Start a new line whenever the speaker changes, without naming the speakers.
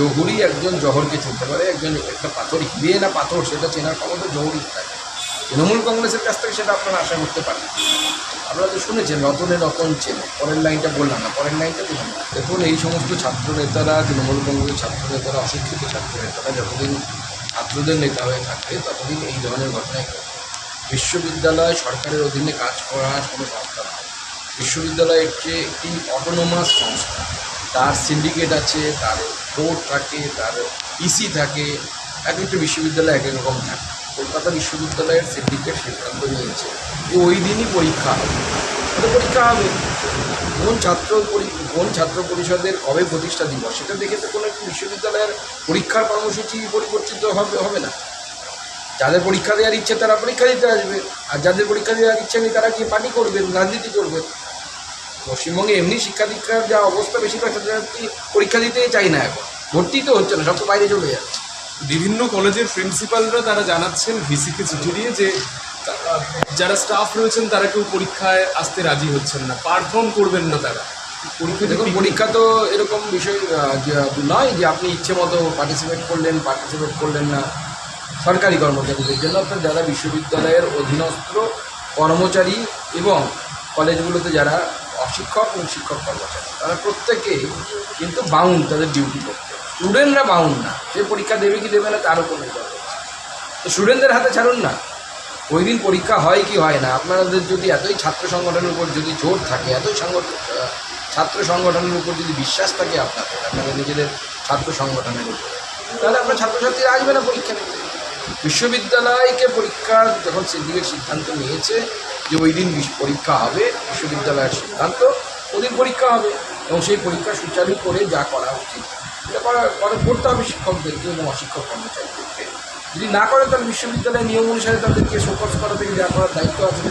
জহুরি একজন জহরকে চিনতে পারে, একজন একটা পাথর হিরে না পাথর সেটা চেনার ক্ষমতা জহুরি থাকে তৃণমূল কংগ্রেসের কাছ থেকে সেটা আপনারা আশা করতে পারেন। আপনারা তো শুনেছেন, রতনে রতন চেনে। পরের লাইনটা বললাম না, পরের লাইনটা দিলাম দেখুন, এই সমস্ত ছাত্র নেতারা তৃণমূল কংগ্রেসের ছাত্র নেতারা অশিক্ষিত ছাত্র নেতারা যতদিন ছাত্রদের নেতা হয়ে থাকবে, ততদিন এই ধরনের ঘটনায় বিশ্ববিদ্যালয় সরকারের অধীনে কাজ করা কোনো সংস্থা নয় বিশ্ববিদ্যালয় হচ্ছে একটি অটোনোমাস সংস্থা। তার সিন্ডিকেট আছে, তার বোর্ড থাকে, তার ইসি থাকে, এক একটা বিশ্ববিদ্যালয় এক এক রকম থাকে। কলকাতা বিশ্ববিদ্যালয়ের সিন্ডিকেট সিদ্ধান্ত নিয়েছে যে ওই দিনই পরীক্ষা হবে। পরীক্ষা হবে। কোন ছাত্র কোন ছাত্র পরিষদের কবে প্রতিষ্ঠা দিবস, সেটা দেখে তো কোনো একটি বিশ্ববিদ্যালয়ের পরীক্ষার কর্মসূচি পরিবর্তিত হবে হবে না। যাদের পরীক্ষা দেওয়ার ইচ্ছে তারা পরীক্ষা দিতে আসবে। আর যাদের পরীক্ষা দেওয়ার ইচ্ছে নেই তারা কি পার্টি করবেন রাজনীতি করবেন পশ্চিমবঙ্গে এমনি শিক্ষা দীক্ষার যা অবস্থা বেশিরভাগ ছাত্রছাত্রী পরীক্ষা দিতেই চাই না এখন। ভর্তি তো হচ্ছে না সব তো বাইরে চলে যাচ্ছে।
বিভিন্ন কলেজের প্রিন্সিপালরা তারা জানাচ্ছেন ভিসিকে চিঠি দিয়ে যে যারা স্টাফ রয়েছেন তারা কেউ পরীক্ষায় আসতে রাজি হচ্ছেন না পারফর্ম করবেন না তারা। পরীক্ষা
দেখুন পরীক্ষা তো এরকম বিষয় নয় যে আপনি ইচ্ছে মতো পার্টিসিপেট করলেন পার্টিসিপেট করলেন না। সরকারি কর্মচারীদের জন্য অর্থাৎ যারা বিশ্ববিদ্যালয়ের অধীনস্থ কর্মচারী এবং কলেজগুলোতে যারা অশিক্ষক, এবং শিক্ষক কর্মচারী। তারা প্রত্যেকেই কিন্তু বাউন্ড তাদের ডিউটি করতে স্টুডেন্টরা বাউন্ড না। সে পরীক্ষা দেবে কি দেবে না, তার উপর নির্ভর করছে। তো স্টুডেন্টদের হাতে ছাড়ুন না। ওই দিন পরীক্ষা হয় কি হয় না, আপনাদের যদি এতই ছাত্র সংগঠনের উপর যদি জোর থাকে, এতই সংগঠন ছাত্র সংগঠনের উপর যদি বিশ্বাস থাকে আপনাদের আপনাদের নিজেদের ছাত্র সংগঠনের উপরে, তাহলে আপনার ছাত্রছাত্রীরা আসবে না পরীক্ষা দিতে বিশ্ববিদ্যালয়কে পরীক্ষার যখন সিন্ডিকেট সিদ্ধান্ত নিয়েছে যে ওই দিন পরীক্ষা হবে, বিশ্ববিদ্যালয়ের সিদ্ধান্ত, ওদিন পরীক্ষা হবে। এবং সেই পরীক্ষা সুচারু করে যা করা উচিত। এটা করা করা করতে হবে শিক্ষকদেরকে এবং অশিক্ষক কর্মচারীদেরকে যদি না করে তাহলে বিশ্ববিদ্যালয়ের নিয়ম অনুসারে তাদেরকে শোকজ করা থেকে যা করার দায়িত্ব আছে